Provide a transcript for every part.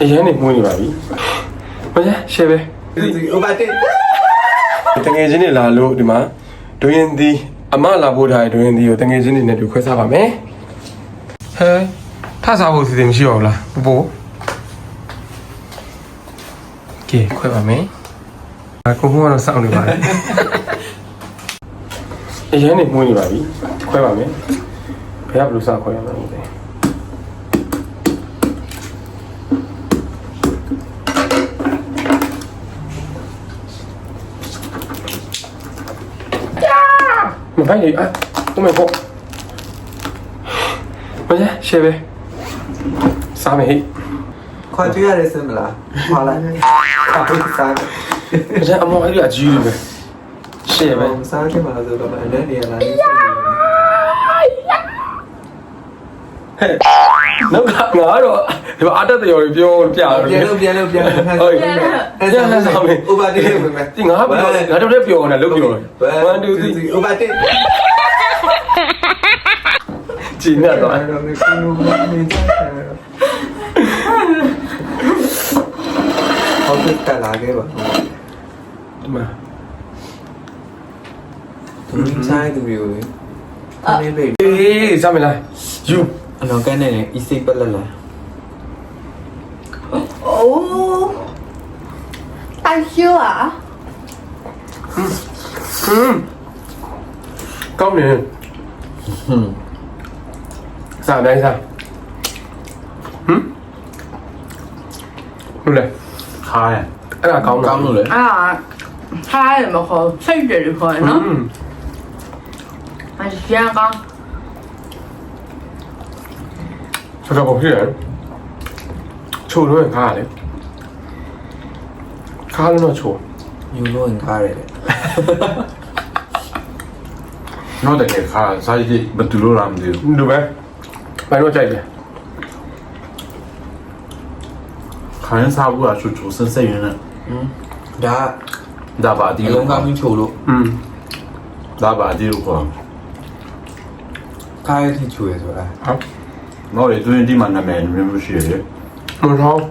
အရင်နေမှုန်းနေပါပြီမရရှယ်ပဲဥပဒေတငယ်ချင်းတွေလာလို့ဒီမှာဒွရင်ဒီအမလာဖို့ထားတဲ့ဒွရင်ဒီကိုတငယ်ချင်းတွေနဲ့တူခွဲစားပါမယ်ဟဲထစားဖို့စီစဉ်မရှိတော့ဘူးလားပပိုကဲခွဲပါမယ်အကိုကတော့စောင့်နေပါလေအရင်နေမှုန်းနေပါပြီခွဲပါမယ်ဘယ်ကဘလို့စားခွဲရမှာလဲ မသိဘူးမဖိုင်လေอ่ะဦးမေပေါ့မရရှယ်ပဲစားမယ်ဟိခွာကြည့်ရတယ်စမလားခွာလိုက်ခွာပြီးစားမရအမောအဲ့ဒီအကြီးကြီးပဲရှယ်ပဲစားခဲ့မှာဆိုတော့အဲ့ဒါနေရာလာနေဟဲ့ နောက်ကငါတော့ဒီမှာအတက်တရော်ပြောပြရပြန်လို့ပြန်လို့ပြန်လို့ဟုတ်ပြန်ပြန်စားမယ်ဥပဒေပဲဒီငါပြောငါတို့လည်းပြောနေလို့ပြောတယ်1 2 3ဥပဒေကြည်နေတော့အဲ့တော့ကိုနေကြတယ်ဟုတ်ကဲ့တလာခဲ့ပါဒီမှာသူဆိုင်သူမျိုးလေအနေပဲအေးစားမလားယူ Ano, ganun eh. Isig balala. Oh! Thank you ah! 음, 까네. 음. 자, 나이사. 음? 그래. 가해. 아, 까네. 까네. 아, 하나를 먹어. 세개를 거해, 너? 음. 아, 시간 가. တော်တော်ကိုဖြစ်တယ်ချိုးလို့ရင်ခါရလေခါလို့တော့ချိုးယူလို့ရင်ခါရတယ်တော့တကယ်ခါစားရည်မတူလို့လားမသိဘူးဒီပဲဘယ်တော့ကြိုက်လဲခိုင်းစားဘူးလားချိုးချိုးစင်စင်ရင်းနဲ့ဒါဒါပါဒီလုံးကမင်းချိုးလို့อืมဒါပါဒီလို့ခေါ်ခိုင်းချိုးရဆိုတာဟုတ် ငါ့ရဲ့သွင်းဒီမှာနာမည်မျိုးမျိုးရှိတယ်မထောင်း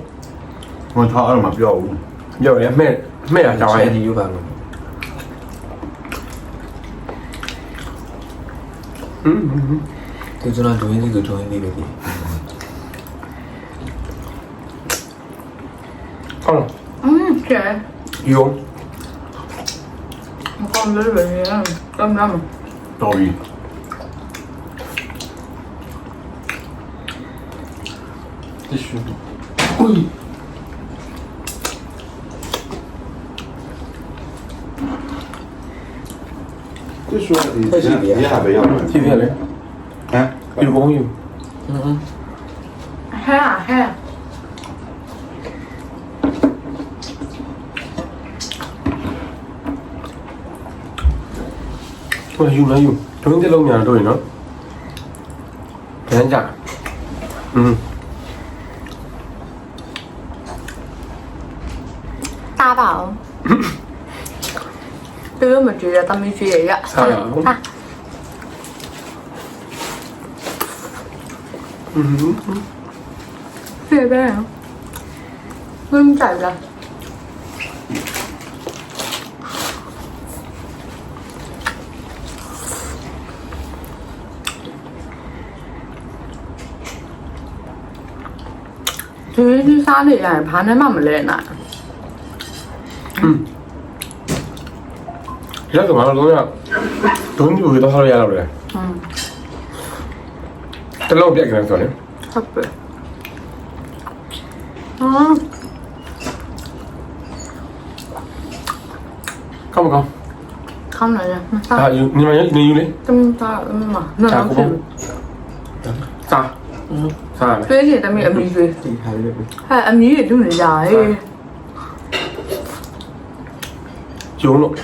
မထားအဲ့ဒါမှပြောဘူးရောက်ရအမဲ့အမဲ့အကြောင်းရဒီယူပါလို့ဟမ်ဒီကျွန်တော်ဒွင်းဒီကိုဒွင်းဒီလို့ပြီဟုတ်လားอืมเจ๋ယော มันก็ไม่เหลือเลยอะต้มน้ำ တော်ပြီ tissue. Ui. Tissue thì giá là bây giờ. Chị về đấy. Hả? Chị vô nhiều. Ha ha. Thôi dù là dù. Thôi cái lâu nhà rồi nó. Thế anh chả. Ừ. 他吧。对我们觉得他们觉得呀，他他。嗯哼，这边，嗯，咋的？对，你啥的呀？怕那妈没来呢。 이럴 때 말하면 그냥 돈 주고 기도 하러 야라 그 래. 응. 뜰라고 삐약 그냥 써 네. 바 쁘. 아. 가면 가. 가면 안 돼. 아, 유, 니만 니 유 래? 좀 다, 엄 마. 나 고 봉. 자. 응. 자. ကျွေးချင်တမီးအမီးကျွေး ဟဲ့အမီးရလူနေကြရဲ့ Giolo.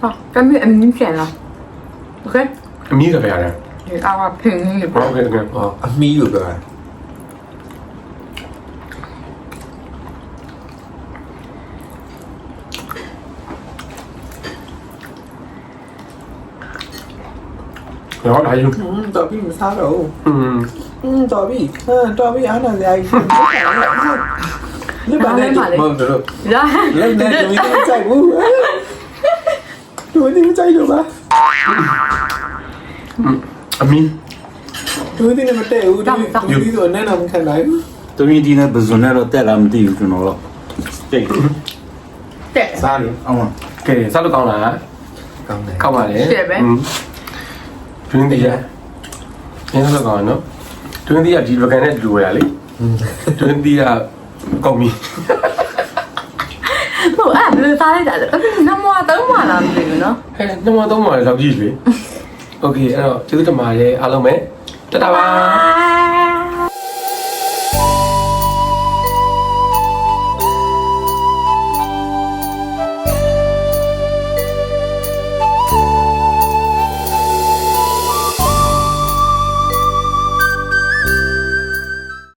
Ah, dammi è Michela. Ok? Amiga vera. Ah, ok, ok. Ah, amigo vera. Đó, đại dương. Ừ, tao biết sao đâu. Ừ, tao biết. À, tao biết. Anh là gì? လက်ပါလက်ပါဟုတ်တယ်လို့ဒါလက်နဲ့ဒီလိုကြိုက်ဘူးဒီလိုကြိုက်လို့ပါအမင်းသူဒီနဲ့မတည့်ဘူးသူဒီဆိုနဲ့တော့မခံနိုင်ဘူးသူဒီနဲ့ဘဇွန်နဲ့တော့တက်လာမသိဘူးကျွန်တော်တော့တိတ်တက်စားလို့အော်ကဲစားလို့ကောင်းလားကောင်းတယ်ကောင်းပါလေရှယ်ပဲတွင်းဒီရရင်းစားလို့ကောင်းနော်တွင်းဒီရဒီလကန်နဲ့တူရလေတွင်းဒီရ ကောင်းပြီ ဟုတ်အဲ့ဘယ်လိုစားလိုက်တာလဲအခုနမောသုံးမလားမသိဘူးနော် ဟဲ့နှမသုံးပါလေလောက်ကြည့်လေโอเคအဲ့တော့ကျေးဇူးတင်ပါတယ်အားလုံးပဲတတာပါ Bye